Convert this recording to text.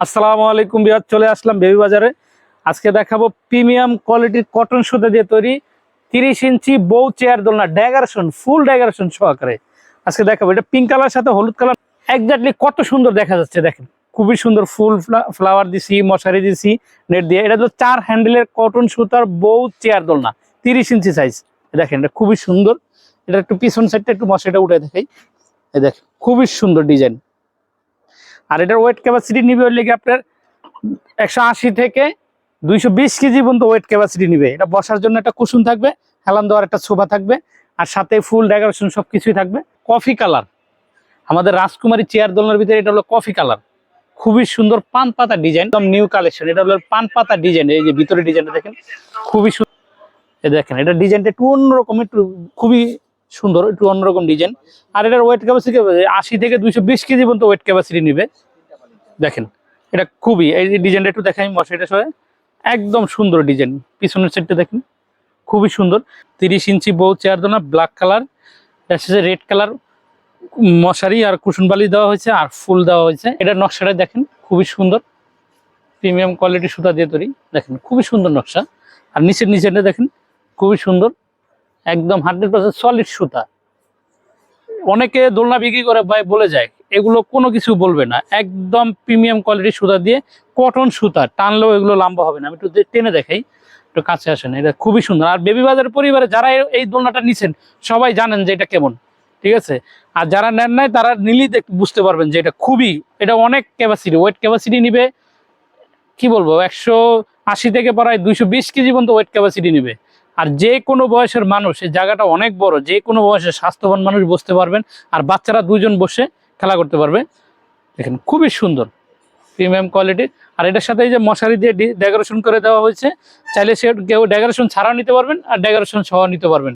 আসসালামু আলাইকুম বিহার চলে আসলাম বেবি বাজারে। আজকে দেখাবো প্রিমিয়াম কোয়ালিটির কটন সুতা দিয়ে তৈরি তিরিশ ইঞ্চি বউ চেয়ার দোলনা ড্যাগারেশন ফুল ড্যাগারেশন সহকারে। আজকে দেখাবো, এটা পিঙ্ক কালার সাথে হলুদ কালার একজাক্টলি কত সুন্দর দেখা যাচ্ছে, দেখেন। খুবই সুন্দর ফুল ফ্লাওয়ার দিছি, মশারি দিছি, নেট দিয়ে। এটা তো চার হ্যান্ডেলের কটন সুতার বউ চেয়ার দোলনা, তিরিশ ইঞ্চি সাইজ দেখেন, এটা খুবই সুন্দর। এটা একটু পিছন সাইডটা একটু মশারিটা উঠে দেখাই। দেখেন, খুবই সুন্দর ডিজাইন আর এটার ওয়েট ক্যাপাসিটি নিবে হলে কি আপনার একশো আশি থেকে দুইশো বিশ কেজি পর্যন্ত ওয়েট ক্যাপাসিটি নিবে। এটা বসার জন্য একটা কুসুম থাকবে, হেলান দেওয়ার একটা সোফা থাকবে, আর সাথে ফুল ডেকোরেশন সব কিছুই থাকবে। কফি কালার আমাদের রাজকুমারী চেয়ার দোলনার ভিতরে এটা হলো কফি কালার খুবই সুন্দর পান পাতা ডিজাইন একদম নিউ কালেকশন এটা হলো পান পাতা ডিজাইন এই যে ভিতরে ডিজাইনটা দেখেন, খুবই সুন্দর দেখেন, এটা ডিজাইনটা একটু অন্যরকম, একটু খুবই সুন্দর, একটু অন্যরকম ডিজাইন আর এটার ওয়েট ক্যাপাসিটি আশি থেকে দুইশো বিশ কেজি পর্যন্ত ওয়েট ক্যাপাসিটি নিবে। দেখেন, এটা খুবই, এই যে ডিজাইনটা একটু দেখাই মশারিটা সবাই একদম সুন্দর ডিজাইন পিছনের সেটটা দেখেন, খুবই সুন্দর। তিরিশ ইঞ্চি বউ চেয়ার দোনা ব্ল্যাক কালারের সাথে রেড কালার মশারি আর কুশন বালি দেওয়া হয়েছে আর ফুল দেওয়া হয়েছে। এটা নকশাটা দেখেন, খুবই সুন্দর। প্রিমিয়াম কোয়ালিটি সুতা দিয়ে তৈরি। দেখেন, খুবই সুন্দর নকশা। আর নিচের নিচেরটা দেখেন, খুবই সুন্দর। একদম হান্ড্রেড পার্সেন্ট সলিড সুতা। অনেকে দোলনা বিক্রি করে ভাই বলে যায়, এগুলো কোনো কিছু বলবে না। একদম প্রিমিয়াম কোয়ালিটির সুতা দিয়ে কটন সুতা, টানলেও এগুলো লম্বা হবে না। আমি একটু টেনে দেখাই, একটু কাছে আসেন, এটা খুবই সুন্দর। আর বেবি বাজার পরিবারে যারা এই দোলনাটা নিছেন, সবাই জানেন যে এটা কেমন, ঠিক আছে? আর যারা নেন নাই, তারা নিলেই বুঝতে পারবেন যে এটা খুবই, এটা অনেক ক্যাপাসিটি ওয়েট ক্যাপাসিটি নিবে, কি বলব, একশো আশি থেকে প্রায় দুইশো বিশ কেজি পর্যন্ত ওয়েট ক্যাপাসিটি নিবে। আর যে কোনো বয়সের মানুষ, এই জায়গাটা অনেক বড়, যে কোনো বয়সের স্বাস্থ্যবান মানুষ বসতে পারবেন আর বাচ্চারা দুজন বসে খেলা করতে পারবে। দেখেন, খুবই সুন্দর প্রিমিয়াম কোয়ালিটির আর এটার সাথে এই যে মশারি দিয়ে ডেকোরেশন করে দেওয়া হয়েছে, চাইলে সে কেউ ডেকোরেশন ছাড়াও নিতে পারবেন আর ডেকোরেশন সহ নিতে পারবেন।